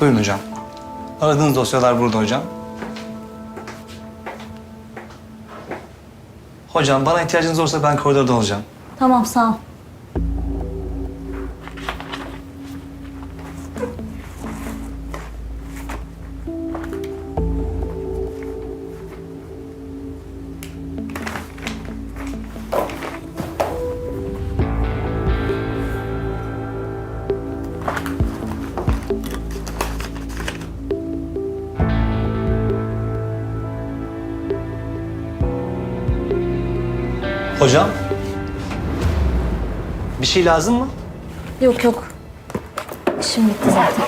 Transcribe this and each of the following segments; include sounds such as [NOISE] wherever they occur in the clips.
Buyurun hocam. Aradığınız dosyalar burada hocam. Hocam bana ihtiyacınız olursa ben koridorda olacağım. Tamam sağ ol. Hocam. Bir şey lazım mı? Yok yok. İşim bitti zaten.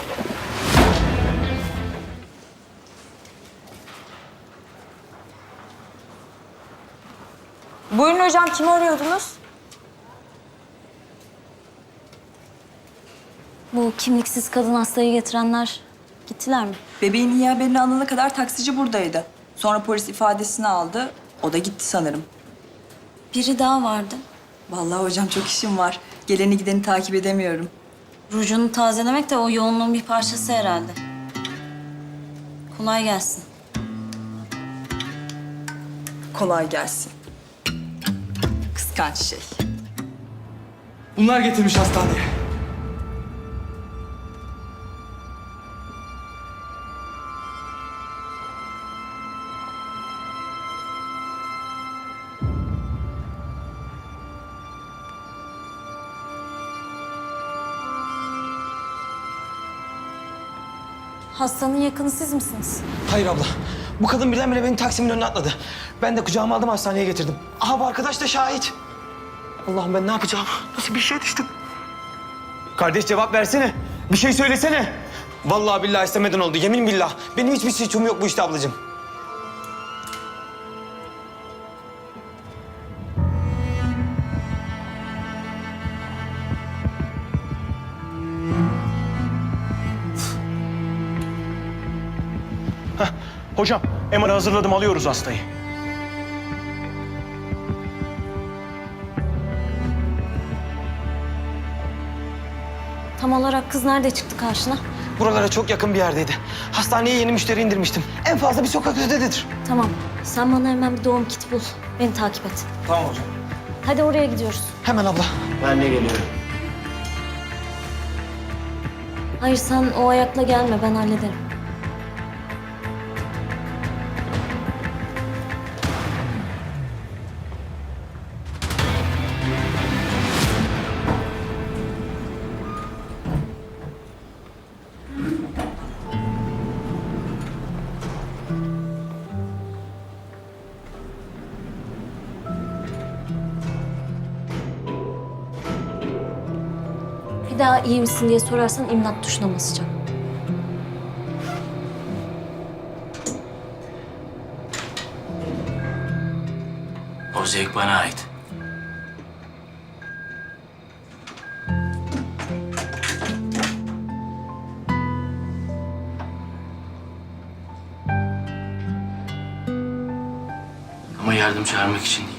Buyurun hocam, kimi arıyordunuz? Bu kimliksiz kadın hastayı getirenler gittiler mi? Bebeğin iyi haberini alana kadar taksici buradaydı. Sonra polis ifadesini aldı. O da gitti sanırım. Biri daha vardı. Vallahi hocam çok işim var. Geleni gideni takip edemiyorum. Rujunu tazelemek de o yoğunluğun bir parçası herhalde. Kolay gelsin. Kolay gelsin. Kıskanç şey. Bunlar getirmiş hastaneye. Hastanın yakını siz misiniz? Hayır abla. Bu kadın birdenbire benim taksimin önüne atladı. Ben de kucağıma aldım hastaneye getirdim. Aha bu arkadaş da şahit. Allah'ım ben ne yapacağım? Nasıl bir şey düştüm? Kardeş cevap versene. Bir şey söylesene. Vallahi billahi istemeden oldu. Yemin billah. Benim hiçbir suçum yok bu işte ablacığım. Hocam, MR'ı hazırladım alıyoruz hastayı. Tam olarak kız nerede çıktı karşına? Buralara çok yakın bir yerdeydi. Hastaneye yeni müşteri indirmiştim. En fazla bir sokak ötededir. Tamam. Sen bana hemen bir doğum kiti bul. Beni takip et. Tamam hocam. Hadi oraya gidiyoruz. Hemen abla. Ben de geliyorum. Hayır sen o ayakla gelme ben hallederim. Daha iyi misin diye sorarsan imdat tuşuna basacağım. O zevk bana ait. Ama yardım çağırmak için değil.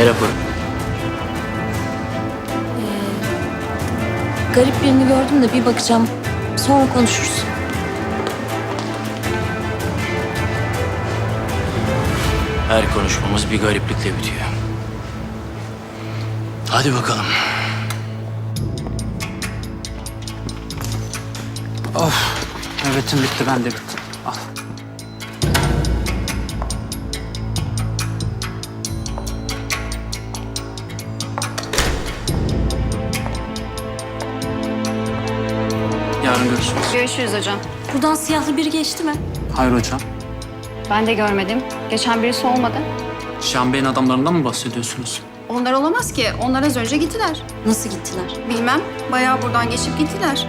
Ne raporu? Ee, garip birini gördüm de bir bakacağım. Sonra konuşuruz. Her konuşmamız bir gariplikle bitiyor. Hadi bakalım. Of, nöbetim bitti, ben de bittim. Al. Görüşürüz. Görüşürüz hocam. Buradan siyahlı biri geçti mi? Hayır hocam. Ben de görmedim. Geçen birisi olmadı. Şahan Bey'in adamlarından mı bahsediyorsunuz? Onlar olamaz ki. Onlar az önce gittiler. Nasıl gittiler? Bilmem. Bayağı buradan geçip gittiler.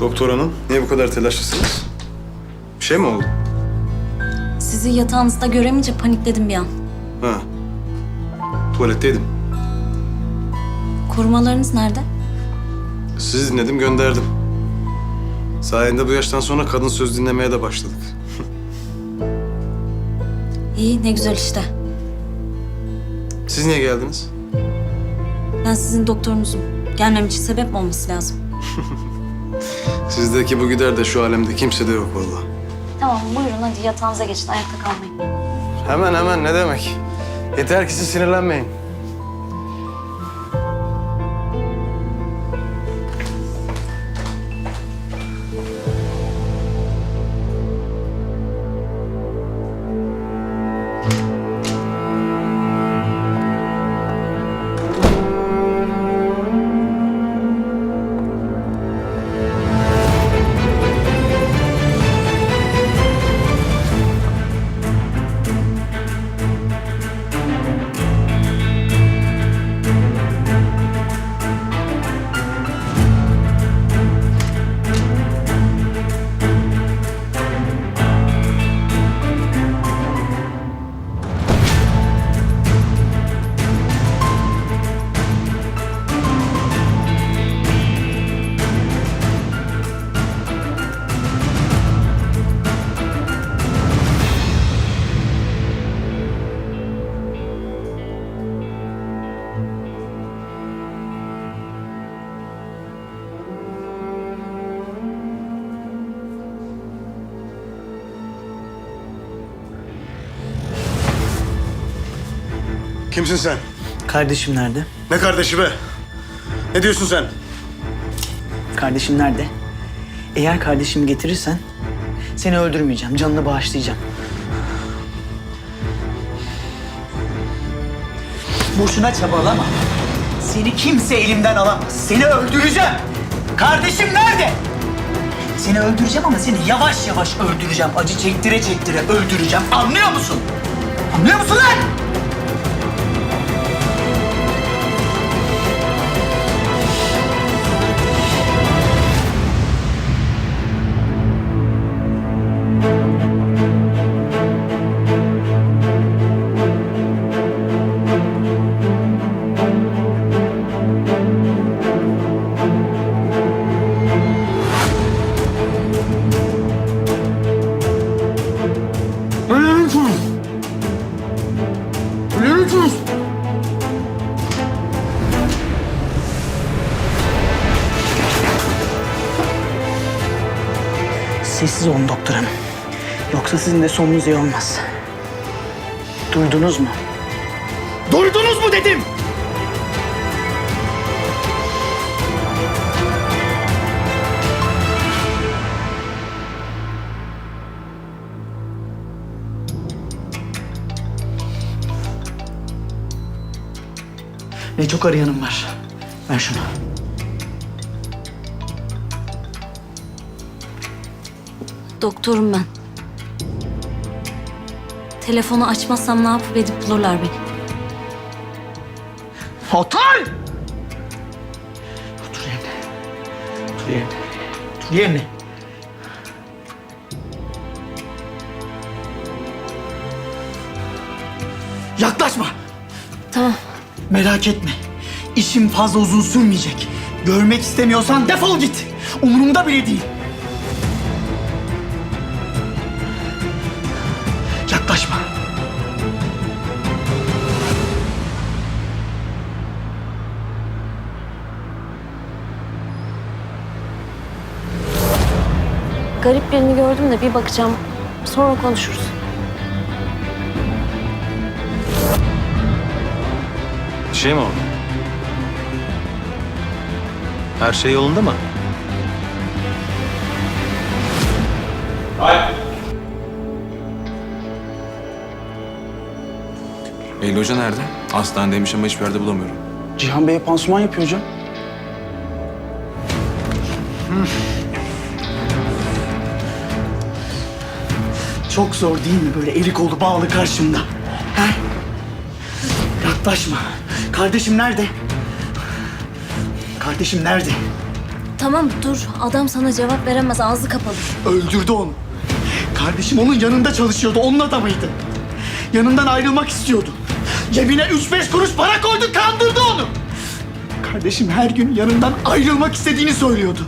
Doktor hanım, niye bu kadar telaşlısınız? Bir şey mi oldu? Sizi yatağınızda göremeyince panikledim bir an. Ha. Tuvaletteydim. Korumalarınız nerede? Sizi dinledim, gönderdim. Sayende bu yaştan sonra kadın söz dinlemeye de başladık. [LAUGHS] İyi, ne güzel işte. Siz niye geldiniz? Ben sizin doktorunuzum. Gelmem için sebep mi olması lazım? [LAUGHS] Sizdeki bu gider de şu alemde kimse de yok vallahi. Tamam, buyurun hadi yatağınıza geçin, ayakta kalmayın. Hemen hemen ne demek? Yeter ki siz sinirlenmeyin. Kimsin sen? Kardeşim nerede? Ne kardeşi be? Ne diyorsun sen? Kardeşim nerede? Eğer kardeşimi getirirsen seni öldürmeyeceğim, canını bağışlayacağım. Boşuna çabalama. Seni kimse elimden alamaz. Seni öldüreceğim. Kardeşim nerede? Seni öldüreceğim ama seni yavaş yavaş öldüreceğim. Acı çektire çektire öldüreceğim. Anlıyor musun? Anlıyor musun lan? Sessiz olun doktor hanım. Yoksa sizin de sonunuz iyi olmaz. Duydunuz mu? Duydunuz mu dedim? Ve çok arayanım var. Ver şunu. Doktorum ben. Telefonu açmazsam ne yapıp edip bulurlar beni. Hatay! Otur yerine. Otur yerine. Otur yerine. Yaklaşma! Merak etme. İşim fazla uzun sürmeyecek. Görmek istemiyorsan defol git. Umurumda bile değil. Yaklaşma. Garip birini gördüm de bir bakacağım. Sonra konuşuruz. Şey mi oldu? Her şey yolunda mı? Eylül Hoca nerede? Hastanedeymiş ama hiçbir yerde bulamıyorum. Cihan Bey'e pansuman yapıyor hocam. Çok zor değil mi böyle eli kolu bağlı karşımda? He? Yaklaşma. Kardeşim nerede? Kardeşim nerede? Tamam dur. Adam sana cevap veremez. Ağzı kapalı. Öldürdü onu. Kardeşim onun yanında çalışıyordu. Onun adamıydı. Yanından ayrılmak istiyordu. Cebine üç beş kuruş para koydu, kandırdı onu. Kardeşim her gün yanından ayrılmak istediğini söylüyordu.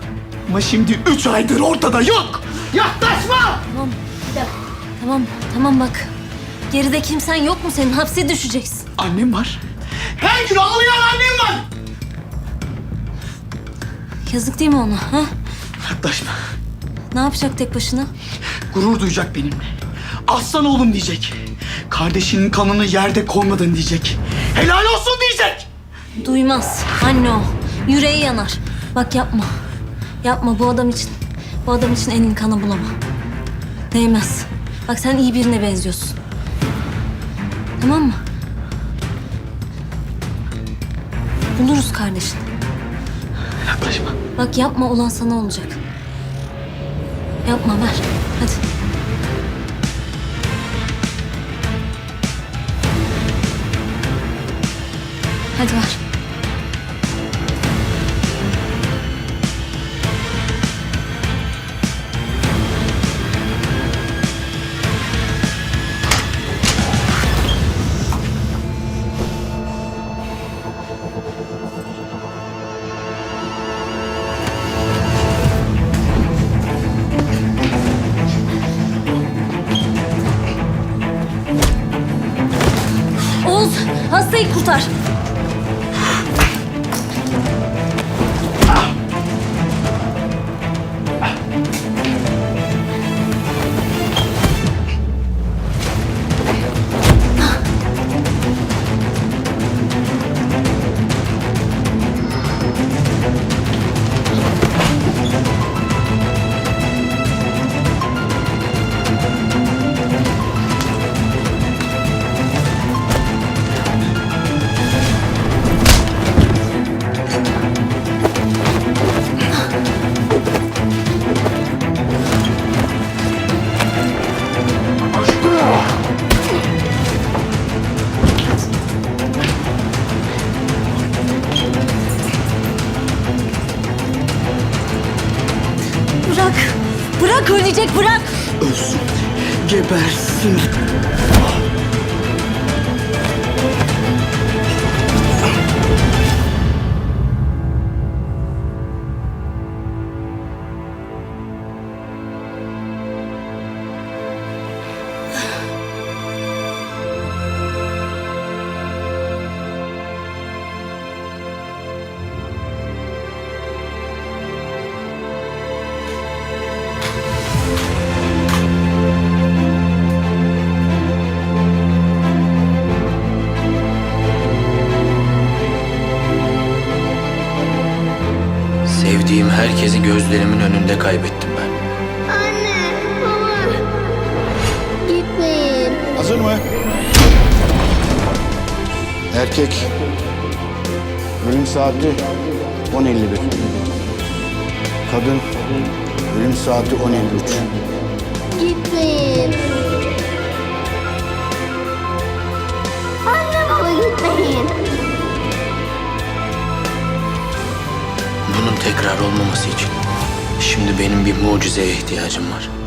Ama şimdi üç aydır ortada yok. Yaklaşma! Tamam. Bir dakika. Tamam. Tamam bak. Geride kimsen yok mu senin? Hapse düşeceksin. Annem var. Her gün ağlayan annem var. Yazık değil mi ona? Ha? Yaklaşma. Ne yapacak tek başına? Gurur duyacak benimle. Aslan oğlum diyecek. Kardeşinin kanını yerde koymadın diyecek. Helal olsun diyecek. Duymaz. Anne o. Yüreği yanar. Bak yapma. Yapma bu adam için. Bu adam için elin kanı bulama. Değmez. Bak sen iyi birine benziyorsun. Tamam mı? Buluruz kardeşini. Yaklaşma. Bak yapma olan sana olacak. Yapma ver. Hadi. Hadi ver. Kurtar. Herkesi gözlerimin önünde kaybettim ben. Anne, baba. Gitmeyin. Hazır mı? Erkek. Ölüm saati 10.51. Kadın. Ölüm saati 10.53. Gitmeyin. Tekrar olmaması için şimdi benim bir mucizeye ihtiyacım var.